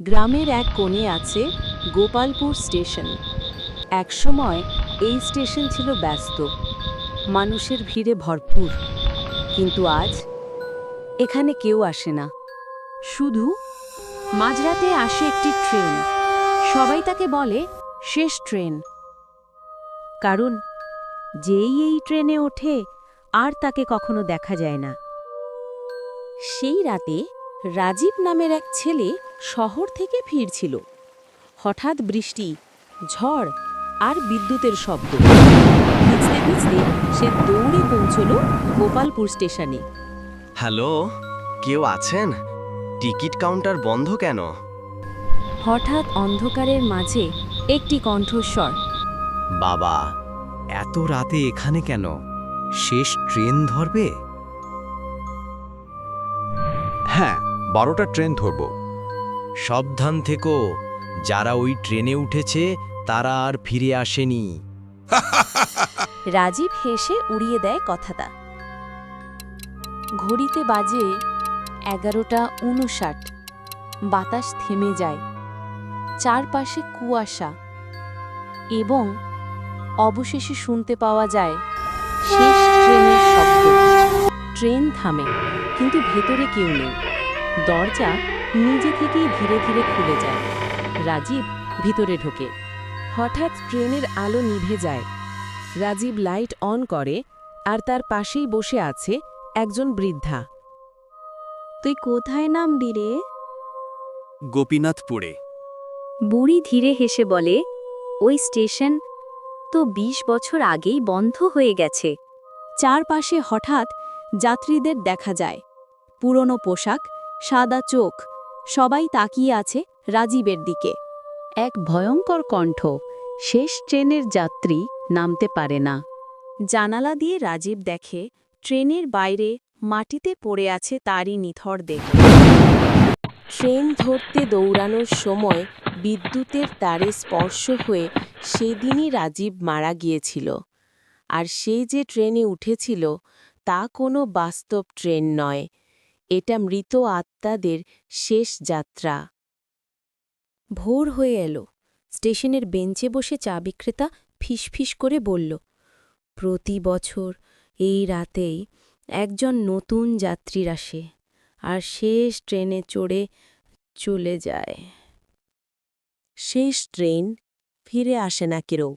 গ্রামের এক কোণে আছে গোপালপুর স্টেশন। একসময় এই স্টেশন ছিল ব্যস্ত, মানুষের ভিড়ে ভরপুর। কিন্তু আজ এখানে কেউ আসে না। শুধু মাঝরাতে আসে একটি ট্রেন। সবাই তাকে বলে শেষ ট্রেন। কারণ যেই এই ট্রেনে ওঠে, আর তাকে কখনো দেখা যায় না। সেই রাতে রাজীব নামের এক ছেলে শহর থেকে ফিরছিল। হঠাৎ বৃষ্টি ঝড় আর বিদ্যুতের শব্দ। ভিজতে ভিজতে সে দৌড়ে পৌঁছল গোপালপুর স্টেশনে। হ্যালো কেউ আছেন? টিকিট কাউন্টার বন্ধ কেন? হঠাৎ অন্ধকারের মাঝে একটি কণ্ঠস্বর। বাবা এত রাতে এখানে কেন? শেষ ট্রেন ধরবে? হ্যাঁ বারোটা ট্রেন ধরব। সাবধান থেকো যারা ওই ট্রেনে উঠেছে তারা আর ফিরে আসেনি। রাজীব হেসে উড়িয়ে দেয় কথাটা। ঘড়িতে বাজে এগারোটা উনষাট বাতাস থেমে যায়। চারপাশে কুয়াশা। এবং অবশেষে শুনতে পাওয়া যায় শেষ ট্রেনের শব্দ। ট্রেন থামে কিন্তু ভেতরে কেউ নেই। দরজা নিজে থেকেই ধীরে ধীরে খুলে যায়। রাজীব ভিতরে ঢোকে। হঠাৎ ট্রেনের আলো নিভে যায়। রাজীব লাইট অন করে আর তার পাশেই বসে আছে একজন বৃদ্ধা। তুই কোথায় নাম রে? গোপীনাথপুরে। বুড়ি ধীরে হেসে বলে ওই স্টেশন তো ২০ বছর আগেই বন্ধ হয়ে গেছে। চারপাশে হঠাৎ যাত্রীদের দেখা যায়। পুরনো পোশাক সাদা চোখ সবাই তাকিয়ে আছে রাজীবের দিকে। এক ভয়ঙ্কর কণ্ঠ শেষ ট্রেনের যাত্রী নামতে পারে না। জানালা দিয়ে রাজীব দেখে ট্রেনের বাইরে মাটিতে পড়ে আছে তারই নিথর দেহ। ট্রেন ধরতে দৌড়ানোর সময় বিদ্যুতের তারে স্পর্শ হয়ে সেদিনই রাজীব মারা গিয়েছিল। আর সে যে ট্রেনে উঠেছিল তা কোনো বাস্তব ট্রেন নয়। এটা মৃত আত্মাদের শেষ যাত্রা। ভোর হয়ে এলো। স্টেশনের বেঞ্চে বসে চা বিক্রেতা ফিসফিস করে বলল, প্রতি বছর এই রাতেই একজন নতুন যাত্রীর আসে আর শেষ ট্রেনে চড়ে চলে যায়। শেষ ট্রেন ফিরে আসে না কেউ